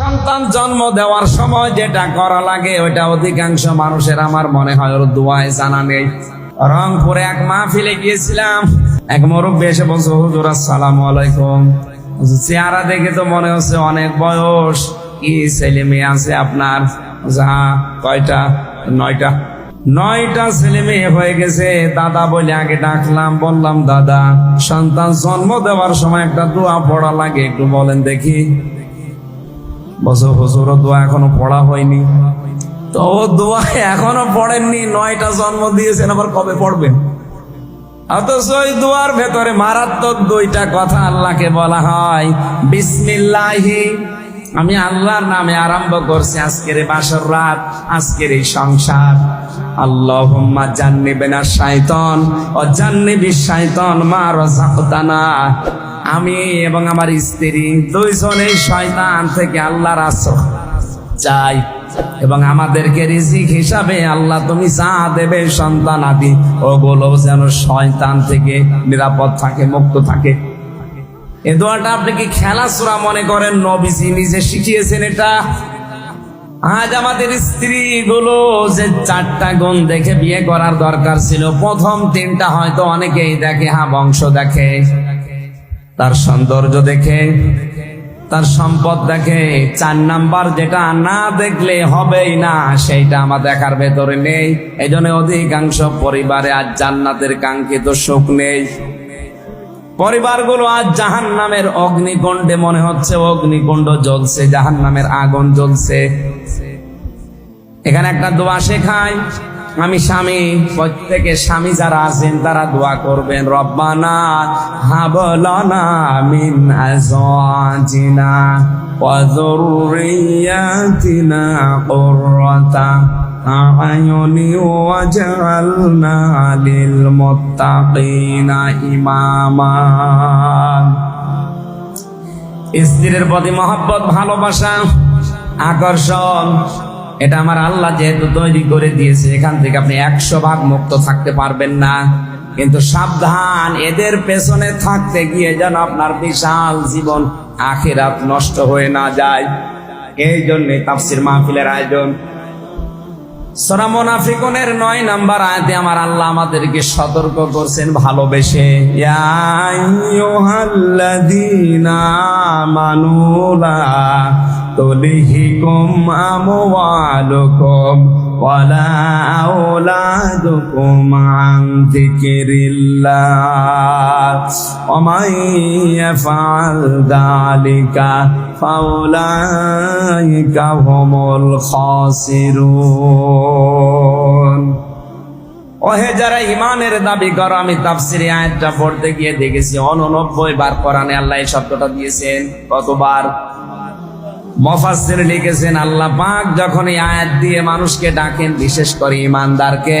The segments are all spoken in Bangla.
সন্তান জন্ম দেওয়ার সময় যেটা করা লাগে ওইটা অধিকাংশ মানুষের আমার মনে হয় ওর দোয়ায় জানা নেই। রংপুরে এক মা মাহফিলে গিয়েছিলাম। এক মুরব্বী এসে বলছে হুজুর আসসালামু আলাইকুম। চেহারা দেখে তো মনে হচ্ছে অনেক বয়স। কি ছেলে মেয়ে আছে আপনার? বলছে, হ্যাঁ কয়টা? নয়টা। নয়টা ছেলে মেয়ে হয়ে গেছে। দাদা বলে আগে ডাকলাম বললাম দাদা সন্তান জন্ম দেওয়ার সময় একটা দোয়া পড়া লাগে একটু বলেন দেখি। বছর বছর দোয়া এখনও পড়া হয়নি। তো ও দোয়া এখনও পড়েননি, নয়টা জন্ম দিয়েছেন, আবার কবে পড়বেন? অথচ ওই ভেতরে মারাত্মক দুইটা কথা আল্লাহকে বলা হয়, বিসমিল্লাহি। আমি আল্লাহর নামে আরম্ভ করছি আজকের বাসর রাত, আজকের এই সংসার। আল্লাহুম্মা জান্নিবেনা শাইতান, ও জান্নিবি শাইতান মা রাযাকতানা। আমি এবং আমার স্ত্রী দুইজনেই শয়তান থেকে আল্লাহর আশ্রয় চাই এবং আমাদেরকে রিজিক হিসাবে আল্লাহ তুমি যা দেবে সন্তান আদি ওগুলো যেন শয়তান থেকে নিরাপদ থাকে, মুক্ত থাকে। এ দোয়াটা আপনি কি খেলাচোরা মনে করেন? নবীজি নিজে শিখিয়েছেন এটা। আজ আমাদের স্ত্রী গুলো যে চারটা গুণ দেখে বিয়ে করার দরকার ছিল, প্রথম তিনটা হয়তো অনেকেই দেখে হ্যাঁ বংশ দেখে, তার সৌন্দর্য দেখে, তার সম্পদ দেখে, চার নাম্বার যেটা না দেখলে হবেই না, সেইটা আমার দেখার ভেতরে নেই। এই জন্য অধিকাংশ পরিবারে আজ জান্নাতের কাঙ্ক্ষিত সুখ নেই। পরিবারগুলো আজ জাহান নামের অগ্নিকুণ্ডে মনে হচ্ছে অগ্নিকুণ্ড জ্বলছে জাহান নামের আগুন জ্বলছে। এখানে একটা দোয়া শেখায় আমি স্বামী, প্রত্যেকে স্বামী যারা আছেন, তারা দোয়া করবেন, রব্বানা হাবলানা মিন আজওয়াজিনা ওয়াজআলনা লিল মুত্তাকিনা ইমামা স্ত্রীর প্রতি মহব্বত, ভালোবাসা, আকর্ষণ, এটা আমার আল্লাহ যেহেতু তৈরি করে দিয়েছে, এখান থেকে আপনি একশো ভাগ মুক্ত থাকতে পারবেন না। কিন্তু সাবধান, এদের পেছনে থাকতে গিয়ে যেন আপনার বিশাল জীবন আখেরাত নষ্ট হয়ে না যায়। এই জন্যে তাফসির মাহফিলের আয়োজন। সরা মোনাফিকুনের নয় নাম্বার আয়াতে আমার আল্লাহ আমাদেরকে সতর্ক করছেন, ভালোবেসে। মানুলা তুলহিকুম আমওয়ালুকুম ওয়ালা আওলাদুকুম আন যিকিরিল্লাহ। ওয়া মান ইয়াফআল যালিকা ফাউলাইকা হুমুল খাসিরুন ওহে যারা ইমানের দাবি করো, আমি তাফসিরে আয়াতটা পড়তে গিয়ে দেখেছি। অননব্বই বার কোরআনে আল্লাহ এই শব্দটা দিয়েছেন। কতবার? মফাসির লিখেছেন, আল্লাহ পাক যখন এই আয়াত দিয়ে মানুষকে ডাকেন, বিশেষ করে ইমানদারকে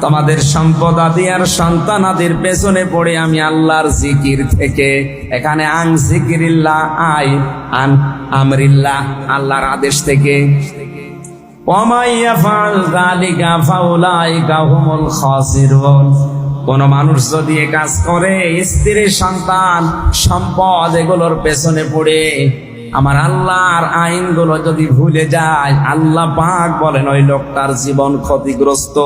তোমাদের সম্পদ আদি আর সন্তান আদির পেছনে পড়ে আমি আল্লাহর জিকির থেকে। এখানে আং জিকিরিল্লাহ আই, আন আমরিল্লাহ আল্লাহর আদেশ থেকে। কোন মানুষ যদি এ কাজ করে, স্ত্রী, সন্তান, সম্পদ এগুলোর পেছনে পড়ে। আমার আল্লাহর আইনগুলো যদি ভুলে যায়, আল্লাহ পাক বলেন, ওই লোকটার জীবন ক্ষতিগ্রস্ত।